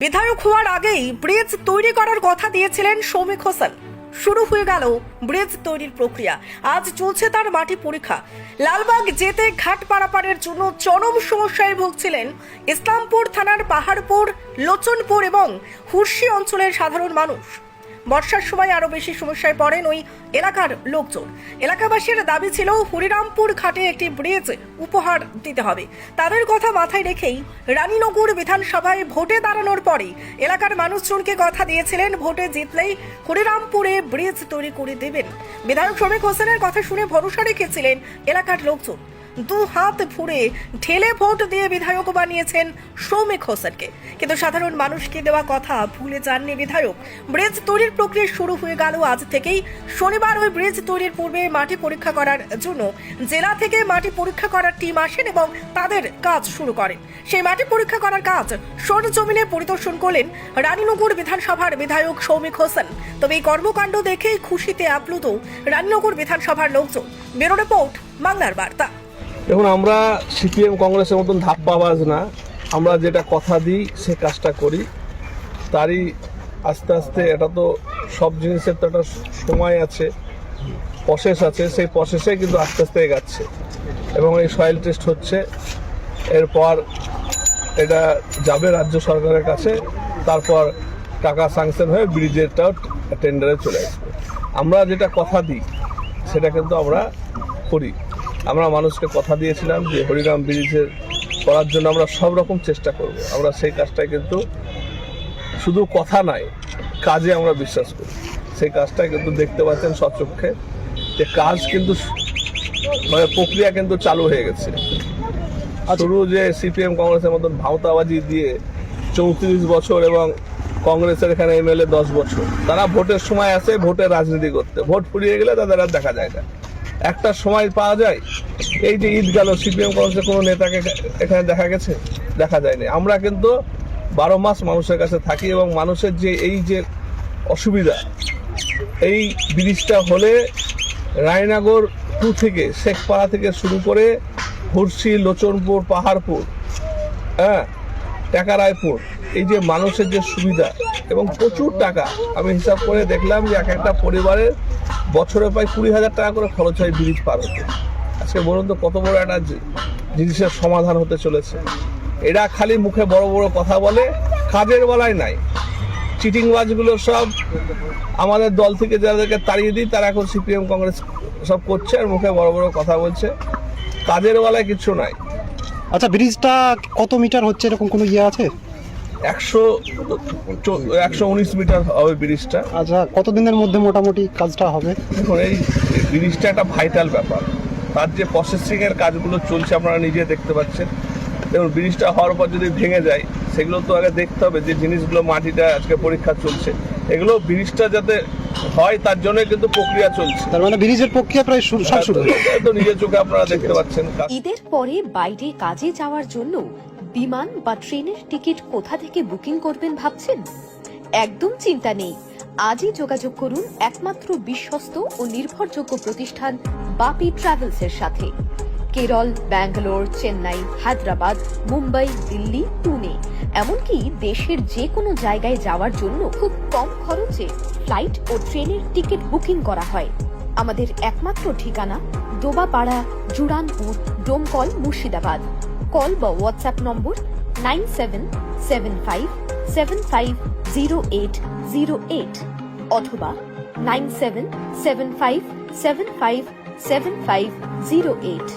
বিধায়ক হওয়ার আগেই ব্রিজ তৈরি করার কথা দিয়েছিলেন সৌমিক হোসেন। শুরু হয়ে গেল ব্রিজ তৈরির প্রক্রিয়া। আজ চলছে তার মাটি পরীক্ষা। লালবাগ যেতে ঘাট পারাপারের জন্য চরম সমস্যায় ভুগছিলেন ইসলামপুর থানার পাহাড়পুর, লোচনপুর এবং হুর্শি অঞ্চলের সাধারণ মানুষ। বর্ষার সময় আরও বেশি সমস্যায় পড়েন ওই এলাকার লোকজন। এলাকাবাসীর দাবি ছিল হরিরামপুর ঘাটে একটি ব্রিজ উপহার দিতে হবে। তাদের কথা মাথায় রেখেই রানীনগর বিধানসভায় ভোটে দাঁড়ানোর পরে এলাকার মানুষজনকে কথা দিয়েছিলেন, ভোটে জিতলেই হরিরামপুরে ব্রিজ তৈরি করে দেবেন। বিধায়ক শ্রমিক হোসেনের কথা শুনে ভরসা রেখেছিলেন এলাকার লোকজন। দু হাত ফুড়ে ঠেলে ভোট দিয়ে বিধায়ক বানিয়েছেন সৌমিক হোসেনকে। কিন্তু সাধারণ মানুষকে দেওয়া কথা ভুলে যাননি বিধায়ক। ব্রিজ তৈরির প্রক্রিয়া শুরু হয়ে গেল আজ থেকেই। শনিবার ওই ব্রিজ তৈরির পূর্বে মাটি পরীক্ষা করার জন্য জেলা থেকে মাটি পরীক্ষা করার টিম আসেন এবং তাদের কাজ শুরু করেন। সেই মাটি পরীক্ষা করার কাজ সর জমিনে পরিদর্শন করলেন রানীনগর বিধানসভার বিধায়ক সৌমিক হোসেন। তবে এই কর্মকাণ্ড দেখেই খুশিতে আপ্লুত রানীনগর বিধানসভার লোকজন। ব্যুরো রিপোর্ট, বাংলার বার্তা। দেখুন, আমরা সিপিএম কংগ্রেসের মতন ধাপ্পাবাজ না। আমরা যেটা কথা দিই, সে কাজটা করি। তারই আস্তে আস্তে এটা তো সব জিনিসের তো একটা সময় আছে প্রসেস আছে। সেই প্রসেসে কিন্তু আস্তে আস্তে এগাচ্ছে। এবং এই সয়েল টেস্ট হচ্ছে। এরপর এটা যাবে রাজ্য সরকারের কাছে। তারপর টাকা স্যাংশন হয়ে ব্রিজেরটাও টেন্ডারে চলে আসবে। আমরা যেটা কথা দিই, সেটা কিন্তু আমরা করি। আমরা মানুষকে কথা দিয়েছিলাম যে হরিরাম ব্রিজের করার জন্য আমরা সব রকম চেষ্টা করব। আমরা সেই কাজটাই কিন্তু শুধু কথা নয় কাজে আমরা বিশ্বাস করি। সেই কাজটা কিন্তু দেখতে পাচ্ছেন সচক্ষে যে কাজ কিন্তু মানে প্রক্রিয়া কিন্তু চালু হয়ে গেছে। শুরু যে সিপিএম কংগ্রেসের মতন ভাওতাবাজি দিয়ে চৌত্রিশ বছর এবং কংগ্রেসের এখানে এমএলএ দশ বছর। তারা ভোটের সময় আসে ভোটের রাজনীতি করতে। ভোট ফুরিয়ে গেলে তাদের আর দেখা যায় না। একটা সময় পাওয়া যায়? এই যে ঈদ গেল, সিপিএম কংগ্রেসের কোনো নেতাকে এখানে দেখা গেছে? দেখা যায়নি। আমরা কিন্তু বারো মাস মানুষের কাছে থাকি এবং মানুষের যে এই যে অসুবিধা, এই ব্রিজটা হলে রায়নগর টু থেকে, শেখপাড়া থেকে শুরু করে হুরসি লোচনপুর, পাহাড়পুর হ্যাঁ টাকারায়পুর এই যে মানুষের যে সুবিধা এবং প্রচুর টাকা। আমি হিসাব করে দেখলাম যে এক একটা পরিবারের বছরে প্রায় কুড়ি হাজার টাকা করে খরচ হয় ব্রিজ পার হতে। আজকে বলুন তো কত বড় একটা জিনিসের সমাধান হতে চলেছে। এরা খালি মুখে বড় বড় কথা বলে, কাজের বেলায় নাই। চিটিংবাজগুলো সব আমাদের দল থেকে যাদেরকে তাড়িয়ে দিই, তারা এখন সিপিএম কংগ্রেস সব করছে আর মুখে বড় বড় কথা বলছে। কাজের বেলায় কিছু নাই। আচ্ছা ব্রিজটা কত মিটার হচ্ছে? এরকম কোনো ইয়ে আছে? একশো একশো উনিশ মিটার হবে ব্রিজটা। আচ্ছা কতদিনের মধ্যে মোটামুটি কাজটা হবে? দেখুন এই ব্রিজটা একটা ভাইটাল ব্যাপার। তার যে প্রসেসিং এর কাজগুলো চলছে আপনারা নিজে দেখতে পাচ্ছেন। যেমন ব্রিজটা হওয়ার পর যদি ভেঙে যায় সেগুলো তো আগে দেখতে হবে যে জিনিসগুলো মাটিটা আজকে পরীক্ষা চলছে। এগুলো ব্রিজটা যাতে হয় তার জন্য কিন্তু প্রক্রিয়া চলছে। তার মানে ব্রিজের প্রক্রিয়া প্রায় শুরু- সব শুরু তো নিজের চোখে আপনারা দেখতে পাচ্ছেন। ঈদের পরে বাইরে কাজে যাওয়ার জন্য বিমান বা ট্রেনের টিকিট কোথা থেকে বুকিং করবেন ভাবছেন? একদম চিন্তা নেই। আজই যোগাযোগ করুন একমাত্র বিশ্বস্ত ও নির্ভরযোগ্য প্রতিষ্ঠান বাপি ট্রাভেলসের সাথে। কেরল ব্যাঙ্গালোর চেন্নাই হায়দ্রাবাদ মুম্বাই দিল্লি পুনে। এমনকি দেশের যে কোনো জায়গায় যাওয়ার জন্য খুব কম খরচে ফ্লাইট ও ট্রেনের টিকিট বুকিং করা হয়। আমাদের একমাত্র ঠিকানা ডোবাপাড়া জুরানপুর, ডোমকল, মুর্শিদাবাদ। কল বা WhatsApp number nine seven seven five seven five zero eight zero eight অথবা nine seven seven five seven five seven five zero eight.